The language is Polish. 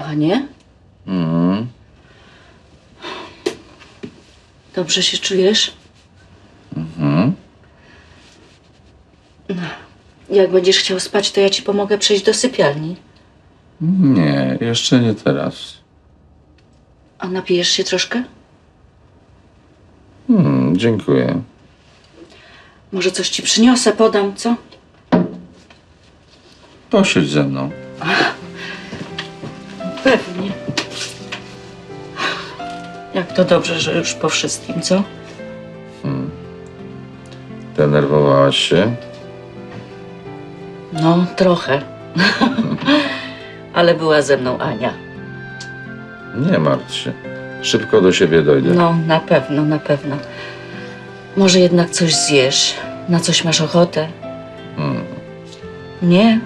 Anię? Mhm. Dobrze się czujesz? Mhm. Jak będziesz chciał spać, to ja ci pomogę przejść do sypialni. Nie, jeszcze nie teraz. A napijesz się troszkę? Hmm, dziękuję. Może coś ci przyniosę, podam, co? Posiedź ze mną. Pewnie. Jak to dobrze, że już po wszystkim, co? Denerwowałaś się? No, trochę. Ale była ze mną Ania. Nie martw się. Szybko do siebie dojdę. No, na pewno, na pewno. Może jednak coś zjesz? Na coś masz ochotę? Hmm. Nie?